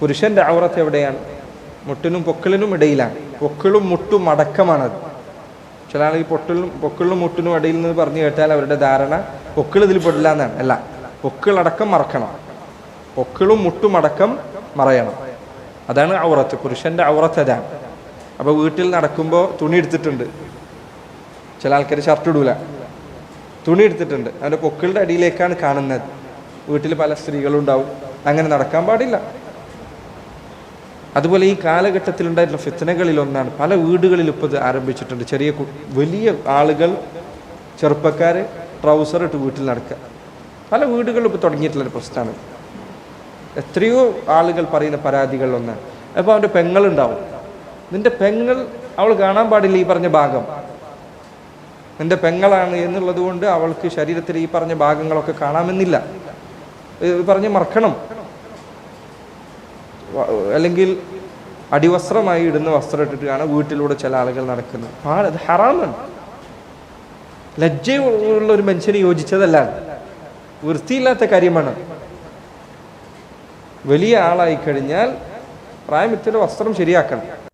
പുരുഷന്റെ ഔറത്ത് എവിടെയാണ്? മുട്ടിനും പൊക്കിളിനും ഇടയിലാണ്. പൊക്കിളും മുട്ടും അടക്കമാണത്. ചില ആളുകൾ പൊട്ടിലും പൊക്കിളിനും മുട്ടിനും ഇടയിൽ നിന്ന് പറഞ്ഞു കേട്ടാൽ അവരുടെ ധാരണ പൊക്കിൾ ഇതിൽ പെടില്ല എന്നാണ്. അല്ല പൊക്കിളടക്കം മറക്കണം. പൊക്കിളും മുട്ടും അടക്കം മറയണം. അതാണ് ഔറത്ത്. പുരുഷന്റെ ഔറത്ത് അതാണ്. അപ്പോൾ വീട്ടിൽ നടക്കുമ്പോൾ തുണി എടുത്തിട്ടുണ്ട്. ചില ആൾക്കാർ ഷർട്ട് ഇടൂല. തുണി എടുത്തിട്ടുണ്ട്. അവന്റെ പൊക്കിളുടെ അടിയിലേക്കാണ് കാണുന്നത്. വീട്ടിൽ പല സ്ത്രീകളും ഉണ്ടാവും. അങ്ങനെ നടക്കാൻ പാടില്ല. അതുപോലെ ഈ കാലഘട്ടത്തിൽ ഉണ്ടായിട്ടുള്ള ഫിത്തനകളിൽ ഒന്നാണ് പല വീടുകളിൽ ഇപ്പോൾ ഇത് ആരംഭിച്ചിട്ടുണ്ട്. ചെറിയ വലിയ ആളുകൾ ചെറുപ്പക്കാർ ട്രൗസർ ഇട്ട് വീട്ടിൽ നടക്കുക. പല വീടുകളിലും ഇപ്പോൾ തുടങ്ങിയിട്ടുള്ളൊരു പ്രശ്നമാണ്. എത്രയോ ആളുകൾ പറയുന്ന പരാതികളിൽ ഒന്നാണ് അപ്പോൾ അവന്റെ പെങ്ങളുണ്ടാവും. നിന്റെ പെങ്ങൾ അവൾ കാണാൻ പാടില്ല ഈ പറഞ്ഞ ഭാഗം. നിന്റെ പെങ്ങളാണ് എന്നുള്ളത് കൊണ്ട് അവൾക്ക് ശരീരത്തിൽ ഈ പറഞ്ഞ ഭാഗങ്ങളൊക്കെ കാണാമെന്നില്ല. പറഞ്ഞ് മറക്കണം. അല്ലെങ്കിൽ അടിവസ്ത്രമായി ഇടുന്ന വസ്ത്രം ഇട്ടിട്ടാണ് വീട്ടിലൂടെ ചില ആളുകൾ നടക്കുന്നത്. പാ- അത് ഹറാമാണ്. ലജ്ജയുള്ള ഒരു മനുഷ്യന് യോജിച്ചതല്ല വൃത്തിയില്ലാത്ത കാര്യമാണ്. വലിയ ആളായി കഴിഞ്ഞാൽ പ്രായമിത്തിന്റെ വസ്ത്രം ശരിയാക്കണം.